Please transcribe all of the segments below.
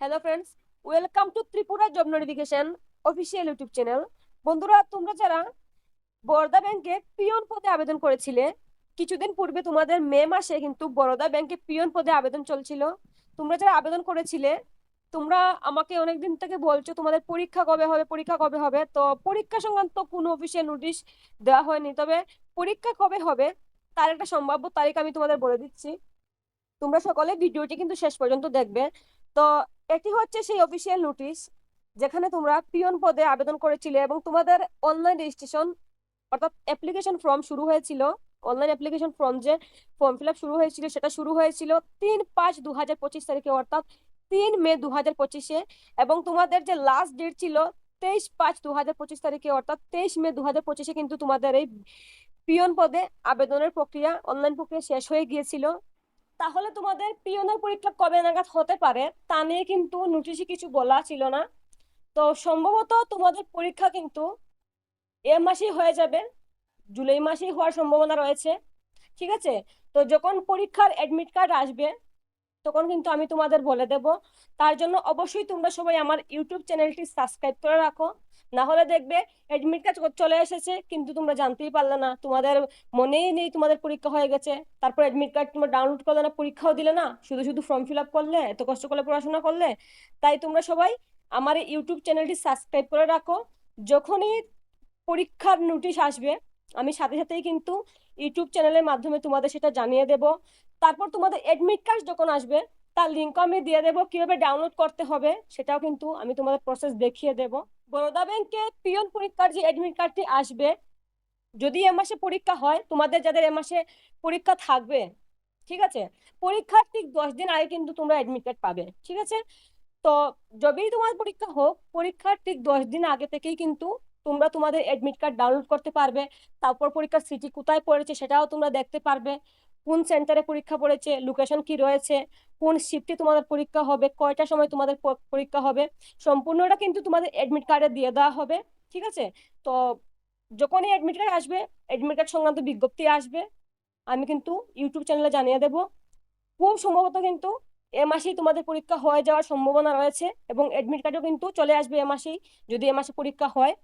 Hello friends welcome to Tripura job notification official YouTube channel বন্ধুরা, তোমরা যারা বরোদা ব্যাংকে পিয়ন পদে আবেদন করেছিলে, কিছুদিন পূর্বে তোমাদের মে মাসে কিন্তু বরোদা ব্যাংকে পিয়ন পদে আবেদন চলছিল। তোমরা যারা আবেদন করেছিলে, তোমরা আমাকে অনেকদিন থেকে বলছো তোমাদের পরীক্ষা কবে হবে, পরীক্ষা কবে হবে। তো পরীক্ষা সংক্রান্ত কোনো অফিসিয়াল নোটিশ দেওয়া হয়নি। তবে পরীক্ষা কবে হবে, তার একটা সম্ভাব্য তারিখ আমি তোমাদের বলে দিচ্ছি। তোমরা সকলে ভিডিওটি কিন্তু শেষ পর্যন্ত দেখবে। তো এটি হচ্ছে সেই অফিসিয়াল নোটিশ যেখানে তোমরা পিয়ন পদে আবেদন করেছিলে এবং তোমাদের অনলাইন রেজিস্ট্রেশন অর্থাৎ অ্যাপ্লিকেশন ফর্ম শুরু হয়েছিল। অনলাইন অ্যাপ্লিকেশন ফর্ম যে ফর্ম ফিল শুরু হয়েছিল, সেটা শুরু হয়েছিল তিন পাঁচ দু হাজার পঁচিশ তারিখে, অর্থাৎ তিন মে দু হাজার পঁচিশে এবং তোমাদের যে লাস্ট ডেট ছিল তেইশ পাঁচ দু হাজার পঁচিশ তারিখে, অর্থাৎ তেইশ মে দু হাজার পঁচিশে কিন্তু তোমাদের এই পিয়ন পদে আবেদনের প্রক্রিয়া অনলাইন প্রক্রিয়া শেষ হয়ে গিয়েছিল। তাহলে তোমাদের পিওনের পরীক্ষা কবে নাগাদ হতে পারে? তা নিয়ে কিন্তু নোটিশে কিছু বলা ছিল না। তো সম্ভবত তোমাদের পরীক্ষা কিন্তু এ মাসেই হয়ে যাবে। জুলাই মাসেই হওয়ার সম্ভাবনা রয়েছে। ঠিক আছে? তো যখন পরীক্ষার অ্যাডমিট কার্ড আসবে তখন কিন্তু আমি তোমাদের বলে দেব। তার জন্য অবশ্যই তোমরা সবাই আমার ইউটিউব চ্যানেলটি সাবস্ক্রাইব করে রাখো। না হলে দেখবে অ্যাডমিট কার্ড চলে এসেছে, কিন্তু তোমরা জানতেই পারলে না। তোমাদের মনেই নেই তোমাদের পরীক্ষা হয়ে গেছে। তারপর অ্যাডমিট কার্ড তোমরা ডাউনলোড করলে না, পরীক্ষাও দিলে না। শুধু শুধু ফর্ম ফিল আপ করলে, এত কষ্ট করে পড়াশোনা করলে। তাই তোমরা সবাই আমার ইউটিউব চ্যানেলটি সাবস্ক্রাইব করে রাখো। যখনই পরীক্ষার নোটিশ আসবে আমি সাথে সাথেই কিন্তু ইউটিউব চ্যানেলের মাধ্যমে তোমাদের সেটা জানিয়ে দেব। তারপর তোমাদের অ্যাডমিট কার্ড যখন আসবে, তার লিঙ্ক আমি দিয়ে দেবো, কীভাবে ডাউনলোড করতে হবে সেটাও কিন্তু আমি তোমাদের প্রসেস দেখিয়ে দেব। বরোদা ব্যাংকে পিয়ন পরীক্ষার যে অ্যাডমিট কার্ডটি আসবে, যদি এ মাসে পরীক্ষা হয়, তোমাদের যাদের এ মাসে পরীক্ষা থাকবে, ঠিক আছে? পরীক্ষার ঠিক দশ দিন আগে কিন্তু তোমরা অ্যাডমিট কার্ড পাবে, ঠিক আছে? তো, যবেই তোমার পরীক্ষা হোক, পরীক্ষার ঠিক দশ দিন আগে থেকেই কিন্তু তোমরা তোমাদের অ্যাডমিট কার্ড ডাউনলোড করতে পারবে, তারপর পরীক্ষার সিটি কোথায় পড়েছে সেটাও তোমরা দেখতে পারবে, কোন সেন্টারে পরীক্ষা পড়েছে লোকেশন কি রয়েছে, কোন শিফটে তোমাদের পরীক্ষা হবে কয়টার সময় তোমাদের পরীক্ষা হবে, সম্পূর্ণটা কিন্তু তোমাদের অ্যাডমিট কার্ডে দিয়ে দেওয়া হবে, ঠিক আছে? তো যখনই অ্যাডমিট কার্ড আসবে অ্যাডমিট কার্ড সংক্রান্ত বিজ্ঞপ্তি আসবে, আমি কিন্তু ইউটিউব চ্যানেলে জানিয়ে দেব। খুব সম্ভবত কিন্তু এ মাসেই তোমাদের পরীক্ষা হয়ে যাওয়ার সম্ভাবনা রয়েছে এবং অ্যাডমিট কার্ডও কিন্তু চলে আসবে এ মাসেই, যদি এ মাসে পরীক্ষা হয়।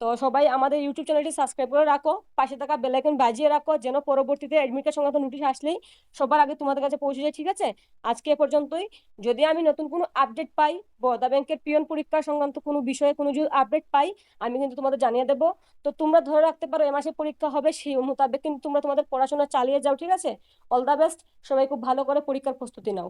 তো সবাই আমাদের ইউটিউব চ্যানেলটি সাবস্ক্রাইব করে রাখো, পাশে থাকা বেলাইকন বাজিয়ে রাখো, যেন পরবর্তীতে অ্যাডমিট কার্ড সংক্রান্ত নোটিশ আসলেই সবার আগে তোমাদের কাছে পৌঁছে যায়, ঠিক আছে? আজকে এ পর্যন্তই। যদি আমি নতুন কোনো আপডেট পাই, বরদা ব্যাংকের পিয়ন পরীক্ষা সংক্রান্ত কোনো বিষয়ে কোনো যদি আপডেট পাই, আমি কিন্তু তোমাদের জানিয়ে দেবো। তো তোমরা ধরে রাখতে পারো, এ মাসে পরীক্ষা হবে, সেই মোতাবেক কিন্তু তোমরা তোমাদের পড়াশোনা চালিয়ে যাও, ঠিক আছে? অল দ্য বেস্ট সবাই খুব ভালো করে পরীক্ষার প্রস্তুতি নাও।